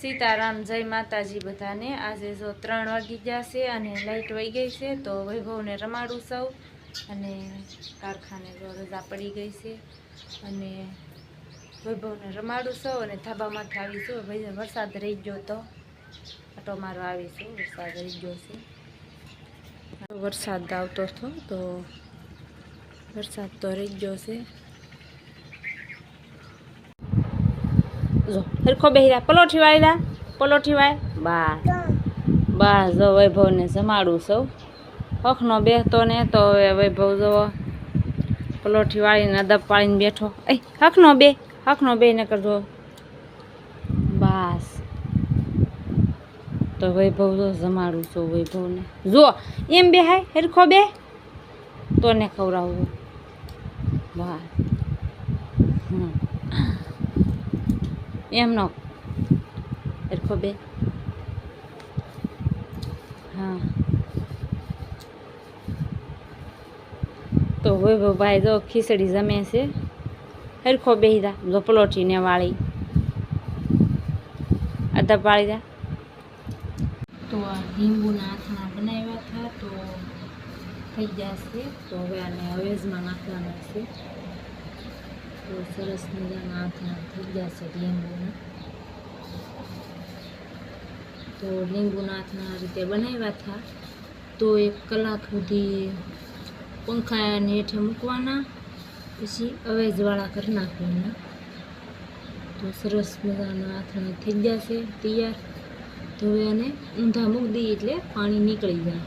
સીતારામ, જય માતાજી બધાને. આજે જો ત્રણ વાગી ગયા છે અને લાઇટ વહી ગઈ છે, તો વૈભવને રમાડું સૌ અને કારખાને જો રજા પડી ગઈ છે. અને વૈભવને રમાડું સૌ અને ધાબામાંથી આવીશું ભાઈ વરસાદ રહી ગયો તો આટો મારો આવીશું વરસાદ રહી ગયો છે. વરસાદ આવતો હતો તો વરસાદ તો રહી ગયો છે. જો, હરખો બેહીરા પલોઠી વાળીરા પલોઠી વાય? બા બા જો વૈભવને જમાડું સૌ હખનો બેહતો ને તો હવે વૈભવ જવો પલોઠી વાળીને અદબ પાડીને બેઠો. એ હખનો બે હખનો બે ને કરજો. બસ. તો વૈભવ જો જમાડું છું વૈભવને. જો એમ બે હાય હરખો બે? તોને ખવડાવું. બસ હમ. એમ નો. હરખો બે. હા. તો વૈભવભાઈ જો ખીચડી જમે છે. હરખો બેહી જા. જો પલોટીને વાળી. અડધા પાળી જા. તો લીંબુના આથણા બનાવ્યા હતા, તો થઈ જશે. તો હવે આને અવેજમાં નાખવાના છે. તો સરસ મજાના આથણા થઈ ગયા છે લીંબુના. તો લીંબુના આથના રીતે બનાવ્યા હતા તો એક કલાક સુધી પંખાને હેઠે મૂકવાના, પછી અવેજવાળા કરી નાખવાના. તો સરસ મજાના આથણા થઈ ગયા છે, તૈયાર. તો હવે એને ઊંધા મૂકી દઈએ એટલે પાણી નીકળી જાય.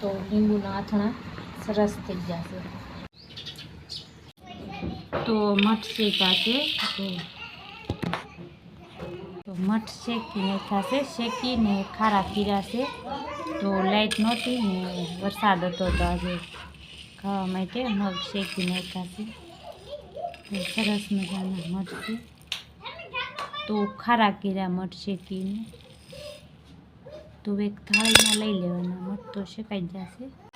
તો લીંબુના આથણા સરસ થઈ જશે. તો મઠ શેકાશે તો મઠ શેકીને થશે? શેકીને ખારા પીરાશે તો લાઈટ નહોતી ને વરસાદ હતો તો આજે ખાવા માટે મગ શેકીને ખાશે સરસ મજાના મઠ છે. તો ખારા કીરા મઠ શેકીને તો એક થાળીમાં લઈ લેવાના. મઠ તો શેકાઈ જશે.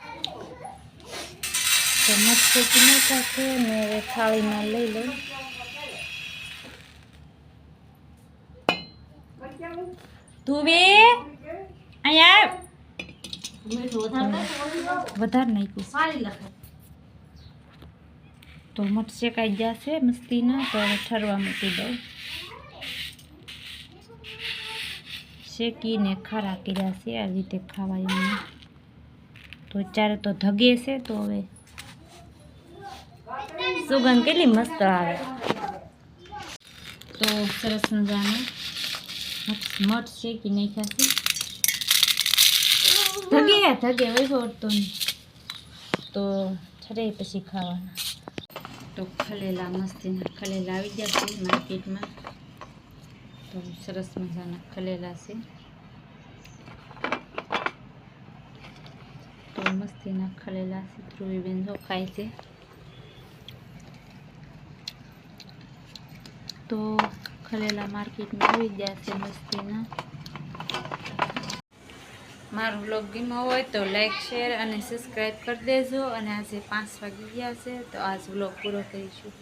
તો મઠ શેકી નાખાશે ને થાળીમાં લઈ લઉં. બે અહીંયા વધારે નાખ્યું તો મઠ શેકાઈ જશે મસ્તીના તો હવે ઠરવા મૂકી દઉં. શેકીને ખરા કર્યા છે આવી રીતે ખાવાય એમને તો અત્યારે તો ધગે છે તો હવે સુગંધ કેટલી મસ્ત આવે. તો સરસ મજાનું મઠ મઠ શેકી નાખ્યા છે ધગે ધગે વૈભવતો નહીં. તો ઠરે પછી ખાવાના. તો ખલેલા મસ્તીના, ખલેલા આવી ગયા છે માર્કેટમાં. તો સરસ મજાના ખલેલા છે. તો મસ્તીના ખલેલા છે ધ્રુવીબેન જો ખાય છે. તો ખલેલા માર્કેટમાં આવી ગયા છે મસ્તીના. મારો બ્લોગ ગમ્યો હોય તો લાઈક શેર અને સબસ્ક્રાઈબ કરી દેજો. અને આજે પાંચ વાગી ગયા છે, તો આજ બ્લોગ પૂરો કરીશું.